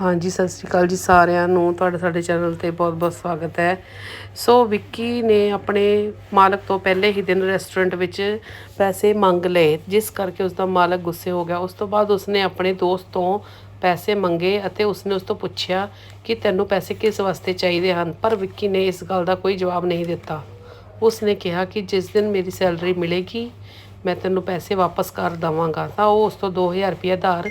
ਹਾਂਜੀ, ਸਤਿ ਸ਼੍ਰੀ ਅਕਾਲ ਜੀ ਸਾਰਿਆਂ ਨੂੰ। ਤੁਹਾਡਾ, ਸਾਡੇ ਚੈਨਲ ਤੇ ਬਹੁਤ-ਬਹੁਤ ਸਵਾਗਤ ਹੈ। ਸੋ ਵਿੱਕੀ ਨੇ ਆਪਣੇ ਮਾਲਕ ਤੋਂ ਪਹਿਲੇ ਹੀ ਦਿਨ ਰੈਸਟੋਰੈਂਟ ਵਿੱਚ ਪੈਸੇ ਮੰਗ ਲਏ। ਜਿਸ ਕਰਕੇ ਉਸ ਦਾ ਮਾਲਕ ਗੁੱਸੇ ਹੋ ਗਿਆ। ਉਸ ਤੋਂ ਬਾਅਦ ਉਸਨੇ ਆਪਣੇ ਦੋਸਤ ਤੋਂ ਪੈਸੇ ਮੰਗੇ ਅਤੇ ਉਸਨੇ ਉਸ ਤੋਂ ਪੁੱਛਿਆ ਕਿ ਤੈਨੂੰ ਪੈਸੇ ਕਿਸ ਵਾਸਤੇ ਚਾਹੀਦੇ ਹਨ? ਪਰ ਵਿੱਕੀ ਨੇ ਇਸ ਗੱਲ ਦਾ ਕੋਈ ਜਵਾਬ ਨਹੀਂ ਦਿੱਤਾ। ਉਸਨੇ ਕਿਹਾ ਕਿ ਜਿਸ ਦਿਨ ਮੇਰੀ ਸੈਲਰੀ ਮਿਲੇਗੀ ਮੈਂ ਤੈਨੂੰ ਪੈਸੇ ਵਾਪਸ ਕਰ ਦਵਾਂਗਾ, ਤਾਂ ਉਹ ਉਸ ਤੋਂ 2000 ਰੁਪਏ ਧਾਰ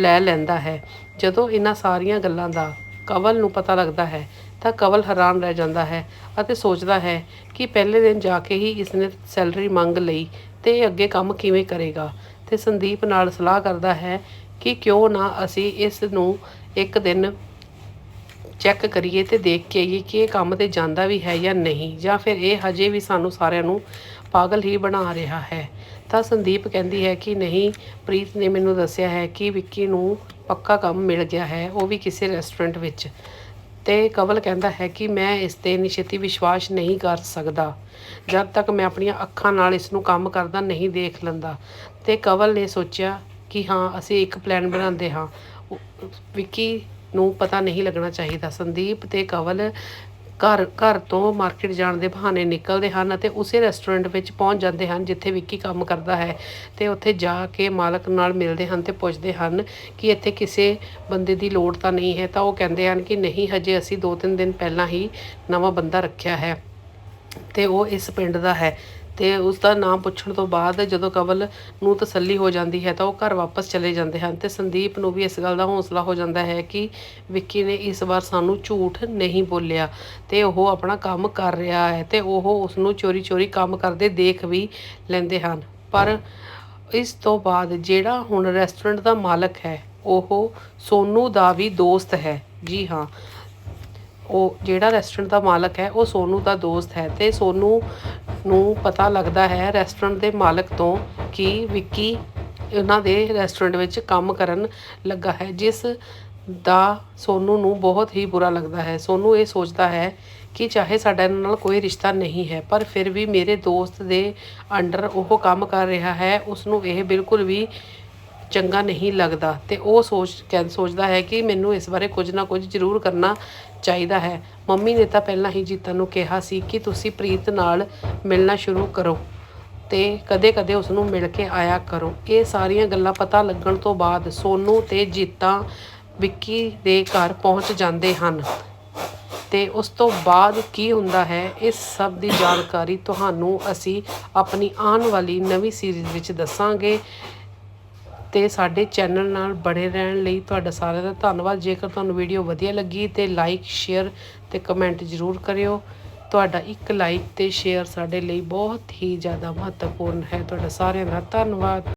ਲੈ ਲੈਂਦਾ ਹੈ। ਜਦੋਂ ਇਹਨਾਂ ਸਾਰੀਆਂ ਗੱਲਾਂ ਦਾ ਕਵਲ ਨੂੰ ਪਤਾ ਲੱਗਦਾ ਹੈ, ਤਾਂ ਕਵਲ ਹੈਰਾਨ ਰਹਿ ਜਾਂਦਾ ਹੈ ਅਤੇ ਸੋਚਦਾ ਹੈ ਕਿ ਪਹਿਲੇ ਦਿਨ ਜਾ ਕੇ ਹੀ ਇਸਨੇ ਸੈਲਰੀ ਮੰਗ ਲਈ ਤੇ ਇਹ ਅੱਗੇ ਕੰਮ ਕਿਵੇਂ ਕਰੇਗਾ। ਤੇ ਸੰਦੀਪ ਨਾਲ ਸਲਾਹ ਕਰਦਾ ਹੈ ਕਿ ਕਿਉਂ ਨਾ ਅਸੀਂ ਇਸ ਨੂੰ ਇੱਕ ਦਿਨ ਚੈੱਕ ਕਰੀਏ ਤੇ ਦੇਖ ਕੇ ਆਈਏ ਕਿ ਇਹ ਕੰਮ ਤੇ ਜਾਂਦਾ ਵੀ ਹੈ ਜਾਂ ਨਹੀਂ, ਜਾਂ ਫਿਰ ਇਹ ਹਜੇ ਵੀ ਸਾਨੂੰ ਸਾਰਿਆਂ ਨੂੰ ਪਾਗਲ ਹੀ ਬਣਾ ਰਿਹਾ ਹੈ। ਤਾਂ ਸੰਦੀਪ ਕਹਿੰਦੀ ਹੈ ਕਿ ਨਹੀਂ, ਪ੍ਰੀਤ ਨੇ ਮੈਨੂੰ ਦੱਸਿਆ ਹੈ ਕਿ ਵਿੱਕੀ ਨੂੰ ਪੱਕਾ ਕੰਮ ਮਿਲ ਗਿਆ ਹੈ, ਉਹ ਵੀ ਕਿਸੇ ਰੈਸਟੋਰੈਂਟ ਵਿੱਚ। ਤੇ ਕਵਲ ਕਹਿੰਦਾ ਹੈ ਕਿ ਮੈਂ ਇਸ ਤੇ ਨਿਸ਼ਚਿਤ ਵਿਸ਼ਵਾਸ ਨਹੀਂ ਕਰ ਸਕਦਾ। ਜਦ ਤੱਕ ਮੈਂ ਆਪਣੀਆਂ ਅੱਖਾਂ ਨਾਲ ਇਸ ਨੂੰ ਕੰਮ ਕਰਦਾ ਨਹੀਂ ਦੇਖ ਲੈਂਦਾ। ਤੇ ਕਵਲ ਨੇ ਸੋਚਿਆ ਕਿ ਹਾਂ, ਅਸੀਂ ਇੱਕ ਪਲਾਨ ਬਣਾਉਂਦੇ ਹਾਂ। ਵਿੱਕੀ ਨੂੰ ਪਤਾ ਨਹੀਂ ਲੱਗਣਾ ਚਾਹੀਦਾ। ਸੰਦੀਪ ਤੇ ਕਵਲ ਘਰ ਘਰ ਤੋਂ ਮਾਰਕੀਟ ਜਾਣ ਦੇ ਬਹਾਨੇ ਨਿਕਲਦੇ ਹਨ ਅਤੇ ਉਸੇ ਰੈਸਟੋਰੈਂਟ ਵਿੱਚ ਪਹੁੰਚ ਜਾਂਦੇ ਹਨ ਜਿੱਥੇ ਵਿੱਕੀ ਕੰਮ ਕਰਦਾ ਹੈ ਤੇ ਉੱਥੇ ਜਾ ਕੇ ਮਾਲਕ ਨਾਲ ਮਿਲਦੇ ਹਨ ਤੇ ਪੁੱਛਦੇ ਹਨ ਕਿ ਇੱਥੇ ਕਿਸੇ ਬੰਦੇ ਦੀ ਲੋੜ ਤਾਂ ਨਹੀਂ ਹੈ ਤਾਂ ਉਹ ਕਹਿੰਦੇ ਹਨ ਕਿ ਨਹੀਂ, ਹਜੇ ਅਸੀਂ 2-3 ਦਿਨ ਪਹਿਲਾਂ ਹੀ ਨਵਾਂ ਬੰਦਾ ਰੱਖਿਆ ਹੈ ਤੇ ਉਹ ਇਸ ਪਿੰਡ ਦਾ ਹੈ। ਤੇ ਉਸ ਦਾ ਨਾਮ ਪੁੱਛਣ ਤੋਂ ਬਾਅਦ ਜਦੋਂ ਕਵਲ ਨੂੰ ਤਸੱਲੀ ਹੋ ਜਾਂਦੀ ਹੈ ਤਾਂ ਉਹ ਘਰ ਵਾਪਸ ਚਲੇ ਜਾਂਦੇ ਹਨ ਤੇ ਸੰਦੀਪ ਨੂੰ ਵੀ ਇਸ ਗੱਲ ਦਾ ਹੌਸਲਾ ਹੋ ਜਾਂਦਾ ਹੈ ਕਿ ਵਿੱਕੀ ਨੇ ਇਸ ਵਾਰ ਸਾਨੂੰ ਝੂਠ ਨਹੀਂ ਬੋਲਿਆ ਤੇ ਉਹ ਆਪਣਾ ਕੰਮ ਕਰ ਰਿਹਾ ਹੈ ਤੇ ਉਹ ਉਸ ਨੂੰ ਚੋਰੀ-ਚੋਰੀ ਕੰਮ ਕਰਦੇ ਦੇਖ ਵੀ ਲੈਂਦੇ ਹਨ। ਪਰ ਇਸ ਤੋਂ ਬਾਅਦ ਜਿਹੜਾ ਹੁਣ ਰੈਸਟੋਰੈਂਟ ਦਾ ਮਾਲਕ ਹੈ, ਉਹ ਸੋਨੂ ਦਾ ਵੀ ਦੋਸਤ ਹੈ। ਜੀ ਹਾਂ, ਉਹ ਜਿਹੜਾ ਰੈਸਟੋਰੈਂਟ ਦਾ ਮਾਲਕ ਹੈ, ਉਹ ਸੋਨੂ ਦਾ ਦੋਸਤ ਹੈ ਤੇ ਸੋਨੂ ਨੂੰ ਪਤਾ ਲੱਗਦਾ ਹੈ ਰੈਸਟੋਰੈਂਟ ਦੇ ਮਾਲਕ ਤੋਂ ਕਿ ਵਿੱਕੀ ਉਹਨਾਂ ਦੇ ਰੈਸਟੋਰੈਂਟ ਵਿੱਚ ਕੰਮ ਕਰਨ ਲੱਗਾ ਹੈ, ਜਿਸ ਦਾ ਸੋਨੂ ਨੂੰ ਬਹੁਤ ਹੀ ਬੁਰਾ ਲੱਗਦਾ ਹੈ। ਸੋਨੂ ਇਹ ਸੋਚਦਾ ਹੈ ਕਿ ਚਾਹੇ ਸਾਡਾ ਇਹਨਾਂ ਨਾਲ ਕੋਈ ਰਿਸ਼ਤਾ ਨਹੀਂ ਹੈ, ਪਰ ਫਿਰ ਵੀ ਮੇਰੇ ਦੋਸਤ ਦੇ ਅੰਡਰ ਉਹ ਕੰਮ ਕਰ ਰਿਹਾ ਹੈ ਉਸ ਨੂੰ ਇਹ ਬਿਲਕੁਲ ਵੀ ਚੰਗਾ ਨਹੀਂ ਲੱਗਦਾ ਤੇ ਉਹ ਸੋਚ ਕਹਿ ਸੋਚਦਾ ਹੈ ਕਿ ਮੈਨੂੰ ਇਸ ਬਾਰੇ ਕੁਝ ਨਾ ਕੁਝ ਜ਼ਰੂਰ ਕਰਨਾ ਚਾਹੀਦਾ ਹੈ। ਮੰਮੀ ਨੇ ਤਾਂ ਪਹਿਲਾਂ ਹੀ ਜੀਤਾ ਨੂੰ ਕਿਹਾ ਸੀ ਕਿ ਤੁਸੀਂ ਪ੍ਰੀਤ ਨਾਲ ਮਿਲਣਾ ਸ਼ੁਰੂ ਕਰੋ ਤੇ ਕਦੇ-ਕਦੇ ਉਸ ਨੂੰ ਮਿਲ ਕੇ ਆਇਆ ਕਰੋ। ਇਹ ਸਾਰੀਆਂ ਗੱਲਾਂ ਪਤਾ ਲੱਗਣ ਤੋਂ ਬਾਅਦ ਸੋਨੂ ਤੇ ਜੀਤਾ ਵਿੱਕੀ ਦੇ ਘਰ ਪਹੁੰਚ ਜਾਂਦੇ ਹਨ ਤੇ ਉਸ ਤੋਂ ਬਾਅਦ ਕੀ ਹੁੰਦਾ ਹੈ, ਇਸ ਸਭ ਦੀ ਜਾਣਕਾਰੀ ਤੁਹਾਨੂੰ ਅਸੀਂ ਆਪਣੀ ਆਉਣ ਵਾਲੀ ਨਵੀਂ ਸੀਰੀਜ਼ ਵਿੱਚ ਦੱਸਾਂਗੇ। ਤੇ ਸਾਡੇ ਚੈਨਲ ਨਾਲ ਬਣੇ ਰਹਿਣ ਲਈ ਤੁਹਾਡਾ ਸਾਰਿਆਂ ਦਾ ਧੰਨਵਾਦ। ਜੇਕਰ ਤੁਹਾਨੂੰ ਵੀਡੀਓ ਵਧੀਆ ਲੱਗੀ ਤੇ ਲਾਈਕ ਸ਼ੇਅਰ ਤੇ ਕਮੈਂਟ ਜ਼ਰੂਰ ਕਰਿਓ। ਤੁਹਾਡਾ ਇੱਕ ਲਾਈਕ ਤੇ ਸ਼ੇਅਰ ਸਾਡੇ ਲਈ ਬਹੁਤ ਹੀ ਜ਼ਿਆਦਾ ਮਹੱਤਵਪੂਰਨ ਹੈ। ਤੁਹਾਡਾ ਸਾਰਿਆਂ ਦਾ ਧੰਨਵਾਦ।